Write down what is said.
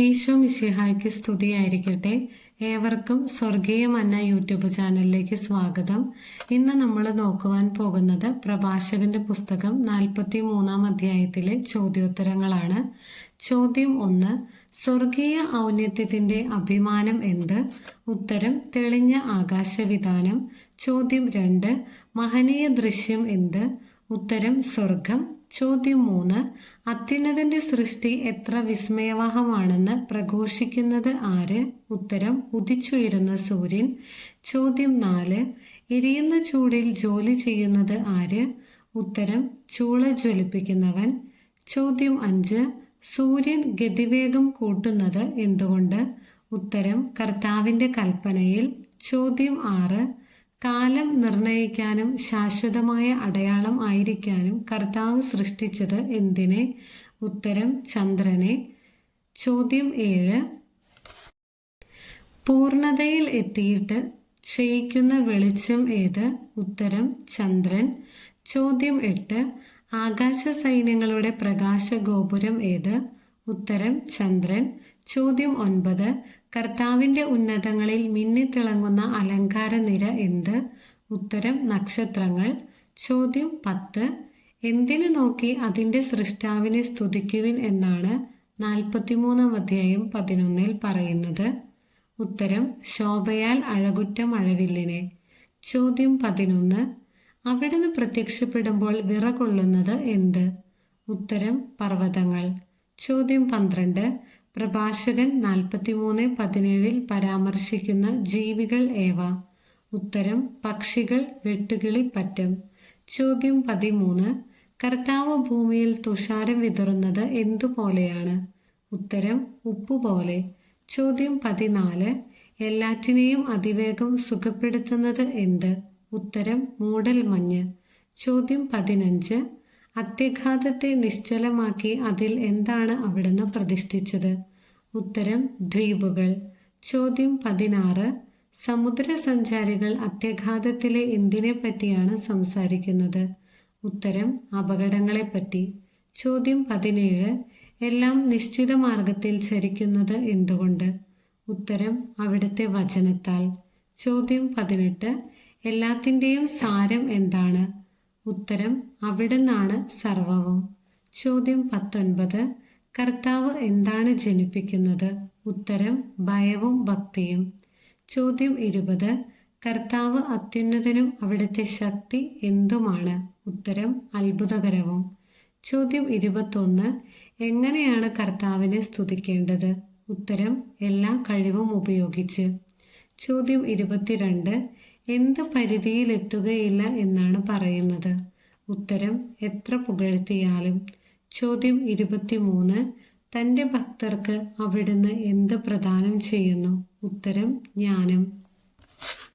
ഈശോ മിശിഹായ്ക്ക് സ്തുതിയായിരിക്കട്ടെ. ഏവർക്കും സ്വർഗീയ മന്ന യൂട്യൂബ് ചാനലിലേക്ക് സ്വാഗതം. ഇന്ന് നമ്മൾ നോക്കുവാൻ പോകുന്നത് പ്രഭാഷകന്റെ പുസ്തകം നാൽപ്പത്തി മൂന്നാം അധ്യായത്തിലെ ചോദ്യോത്തരങ്ങളാണ്. ചോദ്യം ഒന്ന് സ്വർഗീയ ഔന്നത്യത്തിന്റെ അഭിമാനം എന്ത്? ഉത്തരം തെളിഞ്ഞ ആകാശവിധാനം ചോദ്യം രണ്ട് മഹനീയ ദൃശ്യം എന്ത്? ഉത്തരം സ്വർഗം. ചോദ്യം മൂന്ന് അത്യുന്നതന്റെ സൃഷ്ടി എത്ര വിസ്മയവാഹമാണെന്ന് പ്രഘോഷിക്കുന്നത് ആര്? ഉത്തരം ഉദിച്ചുയരുന്ന സൂര്യൻ. ചോദ്യം നാല് എരിയുന്ന ചൂടിൽ ജോലി ചെയ്യുന്നത് ആര്? ഉത്തരം ചൂള ജ്വലിപ്പിക്കുന്നവൻ. ചോദ്യം അഞ്ച് സൂര്യൻ ഗതിവേഗം കൂട്ടുന്നത് എന്തുകൊണ്ട്? ഉത്തരം കർത്താവിന്റെ കൽപ്പനയിൽ. ചോദ്യം ആറ് കാലം നിർണയിക്കാനും ശാശ്വതമായ അടയാളം ആയിരിക്കാനും കർത്താവ് സൃഷ്ടിച്ചത് എന്തിനെ? ഉത്തരം ചന്ദ്രനെ. ചോദ്യം ഏഴ്. പൂർണതയിൽ എത്തിയിട്ട് ക്ഷയിക്കുന്ന വെളിച്ചം ഏത്? ഉത്തരം ചന്ദ്രൻ. ചോദ്യം എട്ട്. ആകാശ സൈന്യങ്ങളുടെ പ്രകാശ ഗോപുരം ഏത്? ഉത്തരം ചന്ദ്രൻ. ചോദ്യം ഒൻപത്. കർത്താവിന്റെ ഉന്നതങ്ങളിൽ മിന്നിത്തിളങ്ങുന്ന അലങ്കാര നിര എന്ത്? ഉത്തരം നക്ഷത്രങ്ങൾ. ചോദ്യം പത്ത്. എന്തിനു നോക്കി അതിന്റെ സൃഷ്ടാവിനെ സ്തുതിക്കുവിൻ എന്നാണ് നാൽപ്പത്തിമൂന്നാം അധ്യായം പതിനൊന്നിൽ പറയുന്നത്. ഉത്തരം ശോഭയാൽ അഴകുറ്റ മഴവില്ലിനെ ചോദ്യം പതിനൊന്ന്. അവിടുന്ന് പ്രത്യക്ഷപ്പെടുമ്പോൾ വിറകൊള്ളുന്നത് എന്ത്? ഉത്തരം പർവതങ്ങൾ. ചോദ്യം പന്ത്രണ്ട്. പ്രഭാഷകൻ നാൽപ്പത്തിമൂന്ന് പതിനേഴിൽ പരാമർശിക്കുന്ന ജീവികൾ ഏവ? ഉത്തരം പക്ഷികൾ വെട്ടുകിളി പറ്റം. ചോദ്യം പതിമൂന്ന്. കർത്താവ് ഭൂമിയിൽ തുഷാരം വിതറുന്നത് എന്തുപോലെയാണ്? ഉത്തരം ഉപ്പുപോലെ. ചോദ്യം പതിനാല്. എല്ലാറ്റിനെയും അതിവേഗം സുഖപ്പെടുത്തുന്നത് എന്ത്? ഉത്തരം മൂടൽ മഞ്ഞ് ചോദ്യം പതിനഞ്ച്. അത്യഘാതത്തെ നിശ്ചലമാക്കി അതിൽ എന്താണ് അവിടുന്ന് പ്രതിഷ്ഠിച്ചത്? ഉത്തരം ദ്വീപുകൾ. ചോദ്യം പതിനാറ്. സമുദ്രസഞ്ചാരികൾ അത്യഘാതത്തിലെ എന്തിനെ പറ്റിയാണ് സംസാരിക്കുന്നത്? ഉത്തരം അപകടങ്ങളെപ്പറ്റി. ചോദ്യം പതിനേഴ്. എല്ലാം നിശ്ചിത മാർഗത്തിൽ ചരിക്കുന്നത് എന്തുകൊണ്ട്? ഉത്തരം അവിടുത്തെ വചനത്താൽ. ചോദ്യം പതിനെട്ട്. എല്ലാത്തിന്റെയും സാരം എന്താണ്? ഉത്തരം അവിടുന്നാണ് സർവവും. ചോദ്യം പത്തൊൻപത്. കർത്താവ് എന്താണ് ജനിപ്പിക്കുന്നത്? ഉത്തരം ഭയവും ഭക്തിയും. ചോദ്യം ഇരുപത്. കർത്താവ് അത്യുന്നതനും അവിടുത്തെ ശക്തി എന്തുമാണ്? ഉത്തരം അത്ഭുതകരവും. ചോദ്യം ഇരുപത്തൊന്ന്. എങ്ങനെയാണ് കർത്താവിനെ സ്തുതിക്കേണ്ടത്? ഉത്തരം എല്ലാ കഴിവും ഉപയോഗിച്ച്. ചോദ്യം ഇരുപത്തിരണ്ട്. എന്ത് പരിധിയിലെത്തുകയില്ല എന്നാണ് പറയുന്നത്. ഉത്തരം എത്ര പുകഴ്ത്തിയാലും. ചോദ്യം ഇരുപത്തിമൂന്ന് തന്റെ ഭക്തർക്ക് അവിടുന്ന് എന്ത് പ്രദാനം ചെയ്യുന്നു? ഉത്തരം ജ്ഞാനം.